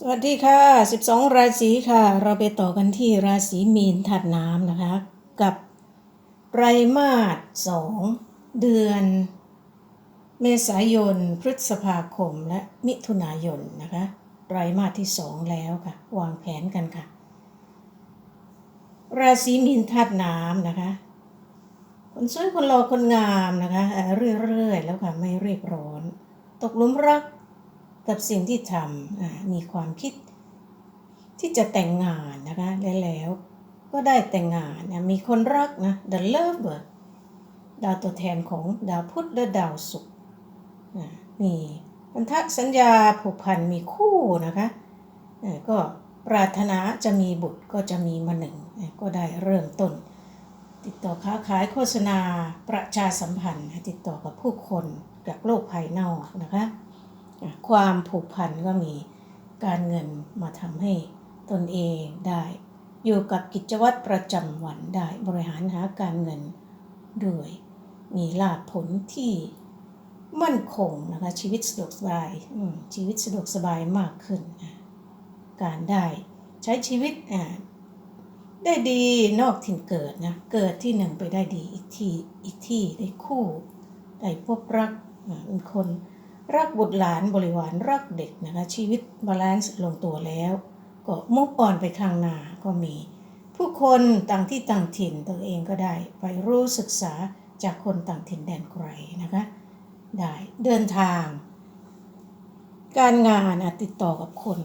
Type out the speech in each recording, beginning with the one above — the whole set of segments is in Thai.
สวัสดีค่ะ 12 ราศีค่ะ เราไปต่อกันที่ราศีมีนถัดน้ำนะคะ กับไตรมาส 2 เดือน เมษายน พฤษภาคม และมิถุนายนนะคะไตรมาสที่ 2 แล้วค่ะ วางแผนกันค่ะ ราศีมีนธาตุน้ำนะคะ คนสวยคนรอคนงามนะคะเรื่อยๆแล้วค่ะไม่รีบร้อน ตกลุมรัก กับสิ่งที่ทำมีความคิดที่จะแต่งงานนะคะและแล้วก็ได้แต่งงานนะมีคนรักนะ The Lover ดาวตัวแทนของดาวพุธและดาวศุกร์อ่ามีพันธสัญญาผูกพันมีคู่นะคะก็ปรารถนาจะมีบุตรก็จะมีมาหนึ่งก็ได้เริ่มต้น ติดต่อค้าขายโฆษณาประชาสัมพันธ์ ติดต่อกับผู้คนจากโลกภายนอกนะคะ ความผูกพันก็มีการเงินมาทำให้ตนเองได้ อยู่กับกิจวัตรประจำวันได้บริหารหาการเงินด้วยมีลาภผลที่มั่นคงนะคะชีวิตสะดวกสบายชีวิตสะดวกสบายมากขึ้น การได้ใช้ชีวิตได้ดีนอกถิ่นเกิดนะเกิดที่หนึ่งไปได้ดีอีกที่อีกที่ได้คู่ได้พบรักอะเป็นคน รักบุตรหลานบริวารรักเด็กนะคะ ชีวิตบาลานซ์ลงตัวแล้ว ก็มุกอ่อนไปข้างหน้าก็มี ผู้คนต่างที่ต่างถิ่นตัวเองก็ได้ ไปรู้ศึกษาจากคนต่างถิ่นแดนไกลนะคะได้เดินทาง การงานติดต่อกับคน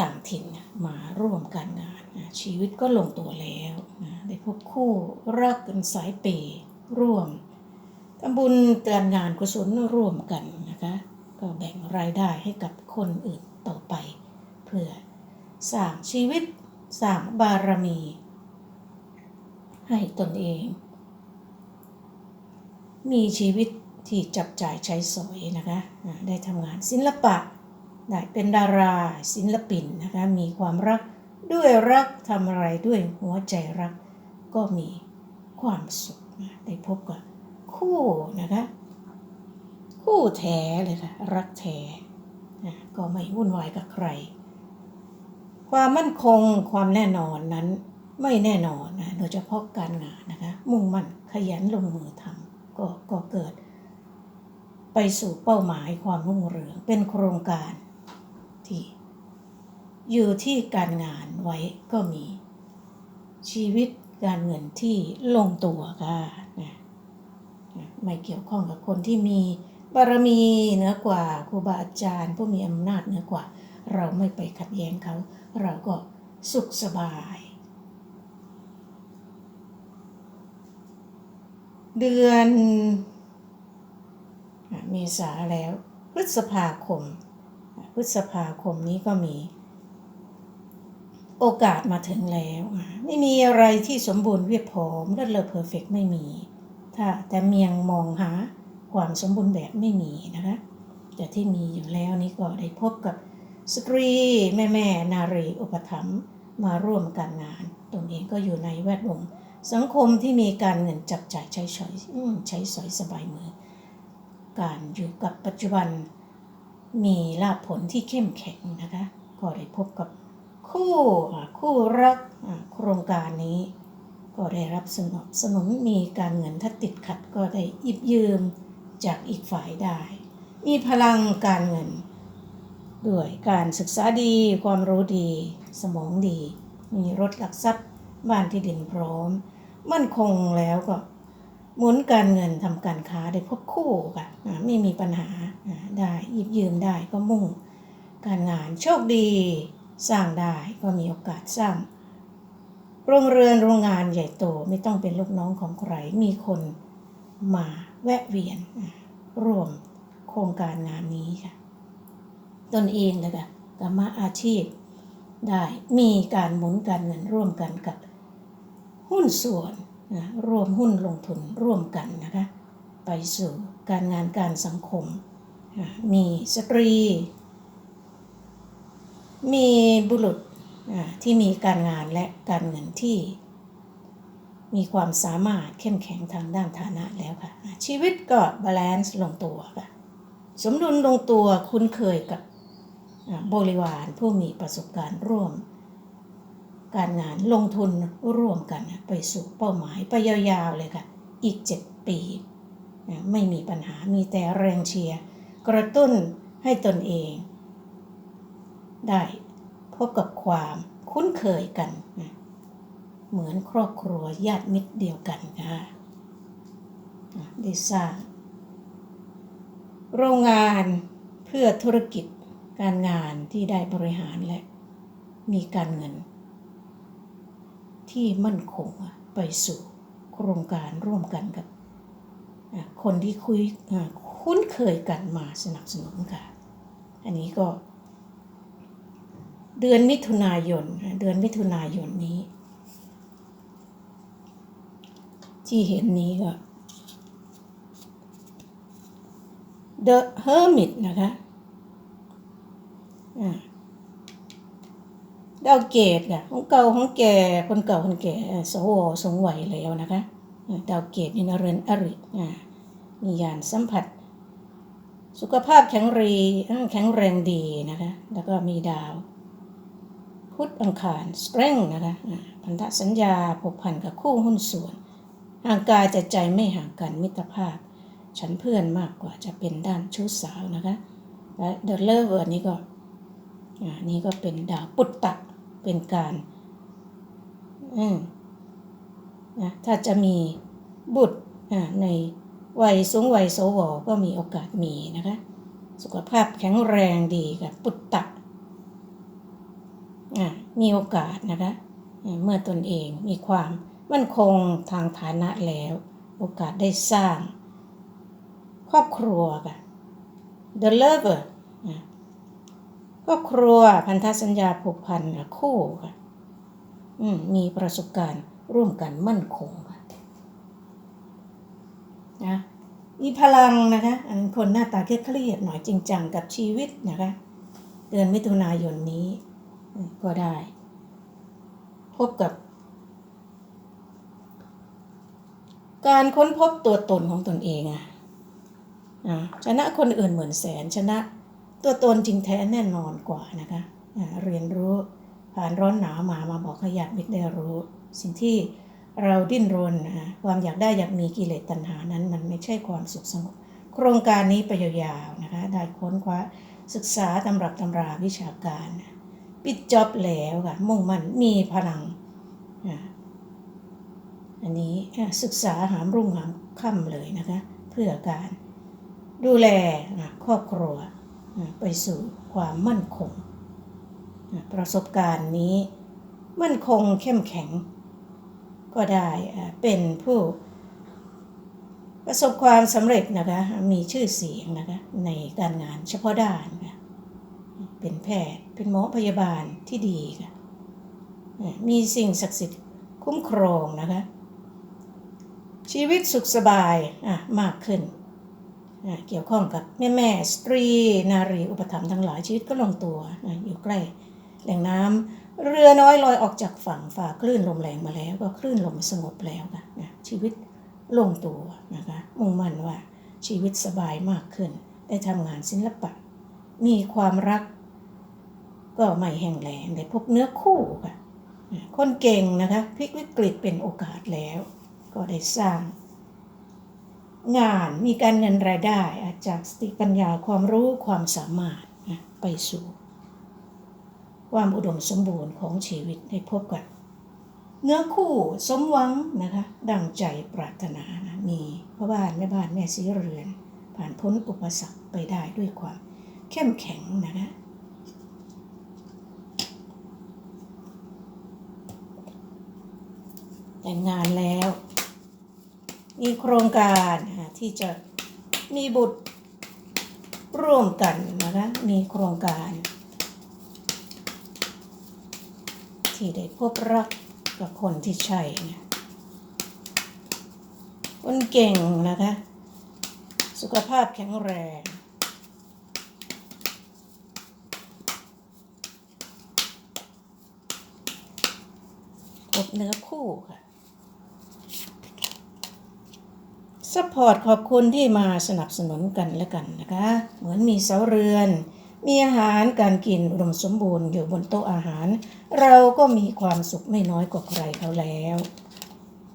ต่างถิ่นมาร่วมการงานชีวิตก็ลงตัวแล้วนะได้พบคู่รักกันสายเปร่วมทำบุญเตือนงานกุศลร่วมกันนะคะ ก็แบ่งรายได้ให้กับคนอื่นต่อไป เพื่อสร้างชีวิตสร้างบารมี ให้ตนเอง มีชีวิตที่จับจ่ายใช้สอยนะคะได้ทำงานศิลปะ ได้เป็นดาราศิลปินนะคะมีความรักด้วยรักทำอะไรด้วยหัวใจรัก ก็มีความสุขได้พบกับคู่นะคะ คู่แท้เลยค่ะรักแท้ก็ไม่วุ่นวายกับใคร ความมั่นคงความแน่นอนนั้นไม่แน่นอนนะโดยเฉพาะการงานนะคะ มุ่งมั่นขยันลงมือทำก็ก็เกิด ไปสู่เป้าหมายความรุ่งเรืองเป็นโครงการที่อยู่ที่การงานไว้ก็มีชีวิตการเงินที่ลงตัวค่ะนะไม่เกี่ยวข้องกับคนที่มี บารมีเหนือกว่าครูบาอาจารย์ ผู้มีอำนาจเหนือกว่า เราไม่ไปขัดแย้งเขา เราก็สุขสบาย เดือนเมษาแล้วพฤษภาคม พฤษภาคมนี้ก็มี โอกาสมาถึงแล้ว ไม่มีอะไรที่สมบูรณ์เรียบพร้อมและเลอเพอร์เฟกไม่มี ถ้าแต่เมียงมองหา ความสมบูรณ์แบบไม่มีนะคะแต่ที่มีอยู่แล้วนี้ก็ได้พบกับสตรีแม่แม่นารีอุปถัมภ์มาร่วมการงานตนเองก็อยู่ในแวดวงสังคมที่มีการเงินจับจ่ายใช้สอยใช้สอยสบายมือ การอยู่กับปัจจุบันมีลาภผลที่เข้มแข็งนะคะก็ได้พบกับคู่คู่รักโครงการนี้ ก็ได้รับสนับสนุนมีการเงินถ้าติดขัดก็ได้ยิบยืม จากอีกฝ่ายได้ มีพลังการเงิน ด้วยการศึกษาดีความรู้ดี สมองดี มีรถหลักทรัพย์บ้านที่ดินพร้อม มั่นคงแล้วก็หมุนการเงินทำการค้าได้พบคู่ค่ะอ่าไม่มีปัญหาอ่าได้หยิบยืมได้ก็มุ่ง การงานโชคดี สร้างได้ก็มีโอกาสสร้าง โรงเรือนโรงงานใหญ่โตไม่ต้องเป็นลูกน้องของใครมีคนมา แวะเวียนร่วมโครงการงานนี้ค่ะ ตนเองเลยค่ะกรรมอาชีพได้มีการหมุนการเงินร่วมกันกับหุ้นส่วนนะร่วมหุ้นลงทุนร่วมกันนะคะไปสู่การงานการสังคม มีสตรี มีบุรุษที่มีการงานและการเงินที่ มีความสามารถเข้มแข็งทางด้านฐานะแล้วค่ะ ชีวิตก็บาลานซ์ลงตัวค่ะ สมดุลลงตัวคุ้นเคยกับบริวารผู้มีประสบการณ์ร่วม การงานลงทุนร่วมกันไปสู่เป้าหมายไปยาวๆเลยค่ะ อีก 7 ปี ไม่มีปัญหามีแต่แรงเชียร์กระตุ้นให้ตนเอง ได้พบกับความคุ้นเคยกันนะ เหมือนครอบครัวญาติมิตรเดียวกันค่ะได้สร้างโรงงานเพื่อธุรกิจการงานที่ได้บริหารและ มีการเงิน ที่มั่นคงไปสู่โครงการร่วมกันกับคนที่คุยคุ้นเคยกันมาสนับสนุนค่ะ อันนี้ก็ เดือนมิถุนายน เดือนมิถุนายนนี้ ที่เห็นนี้ก็ The Hermit นะคะดาวเกตค่ะของเก่าของแก่คนเก่าคนแก่เอ่อสวสงไหวแล้วนะคะดาวเกตนินเรนอริมียานสัมผัส สุขภาพแข็งแรงอ่าแข็งแรงดีนะคะ แล้วก็มีดาว พุธอังคารสเตรงนะคะพันธสัญญาผูกพันกับคู่หุ้นส่วน ห่างกายแต่ใจไม่ห่างกันมิตรภาพ ฉันเพื่อนมากกว่าจะเป็นด้านชู้สาวนะคะ และเดอะเลเวอร์นี้ก็อ่านี่ก็เป็นดาวปุตตะเป็นการอืมนะถ้าจะมีบุตรในวัยสูงวัยโสวก็มีโอกาสมีนะคะ สุขภาพแข็งแรงดีกับปุตตะมีโอกาสนะคะเมื่อตนเองมีความ มั่นคงทางฐานะแล้ว โอกาสได้สร้าง ครอบครัวค่ะ The Lover ครอบครัวพันธสัญญาผูกพันคู่ค่ะมีประสบการณ์ร่วมกันมั่นคงค่ะนะมีพลังนะคะอันคนหน้าตาเครียดหน่อยจริงจังกับชีวิตนะคะ เดือนมิถุนายนนี้ก็ได้ พบกับ การค้นพบตัวตนของตนเองอะชนะคนอื่นเหมือนแสนชนะตัวตนจริงแท้แน่นอนกว่านะคะเรียนรู้ผ่านร้อนหนาวมามาบอกให้ญาติมิตรได้รู้ สิ่งที่เราดิ้นรนอ่าความอยากได้อยากมีกิเลสตัณหานั้น มันไม่ใช่ความสุขสงบโครงการนี้ไปยาวๆนะคะได้ค้นคว้าศึกษาตำรับตำราวิชาการ ปิดจ็อบแล้วค่ะมุ่งมั่นมีพลัง อันนี้ศึกษาหามรุ่งหามค่ำเลยนะคะ เพื่อการดูแลครอบครัวไปสู่ความมั่นคง ประสบการณ์นี้มั่นคงเข้มแข็ง ก็ได้เป็นผู้ประสบความสำเร็จนะคะ มีชื่อเสียงนะคะในการงานเฉพาะด้านค่ะเป็นแพทย์เป็นหมอพยาบาลที่ดีค่ะมีสิ่งศักดิ์สิทธิ์คุ้มครองนะคะ ชีวิตสุขสบายอะมากขึ้นเกี่ยวข้องกับแม่แม่สตรี นารีอุปถัมภ์ทั้งหลายชีวิตก็ลงตัวออยู่ใกล้แหล่งน้ำเรือน้อยลอยออกจากฝั่งฝ่าคลื่นลมแรงมาแล้ว ก็คลื่นลมสงบแล้วค่ะนะชีวิตลงตัวนะคะมุ่งมั่นว่าชีวิตสบายมากขึ้น ได้ทำงานศิลปะ มีความรัก ก็ไม่แห้งแล้งได้พบเนื้อคู่ค่ะคนเก่งนะคะพลิกวิกฤตเป็นโอกาสแล้ว ก็ได้สร้าง งานมีการเงินรายได้อาจากสติปัญญาความรู้ความสามารถนะไปสู่ ความอุดมสมบูรณ์ของชีวิตได้พบกับเนื้อคู่สมหวังนะคะ ดังใจปรารถนานะมีพ่อบ้านแม่บ้านแม่สีเรือน ผ่านพ้นอุปสรรคไปได้ด้วยความเข้มแข็งนะคะแต่งงานแล้ว มีโครงการที่จะมีบุตรร่วมกันนะคะมีโครงการ ที่ได้พบรักกับคนที่ใช่นะคนเก่งนะคะ สุขภาพแข็งแรงพบเนื้อคู่ค่ะ ซัพพอร์ตขอบคุณที่มาสนับสนุนกันและกันนะคะ เหมือนมีเสาเรือน มีอาหารการกินอุดมสมบูรณ์อยู่บนโต๊ะอาหาร เราก็มีความสุขไม่น้อยกว่าใครเขาแล้ว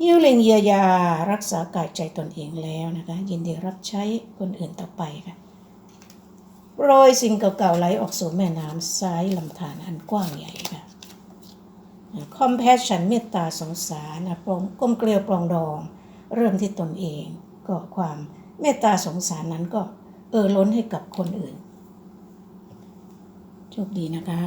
ฮิวเลงเยียยารักษากายใจตนเองแล้วนะคะ ยินดีรับใช้คนอื่นต่อไปค่ะโปรยสิ่งเก่าๆไหลออกสู่แม่น้ำซ้ายลำธารอันกว้างใหญ่ค่ะ compassion เมตตาสงสารนะปรองกลมเกลียวปรองดอง เริ่มที่ตนเอง ก็ความเมตตาสงสารนั้นก็เออล้นให้กับคนอื่น โชคดีนะคะ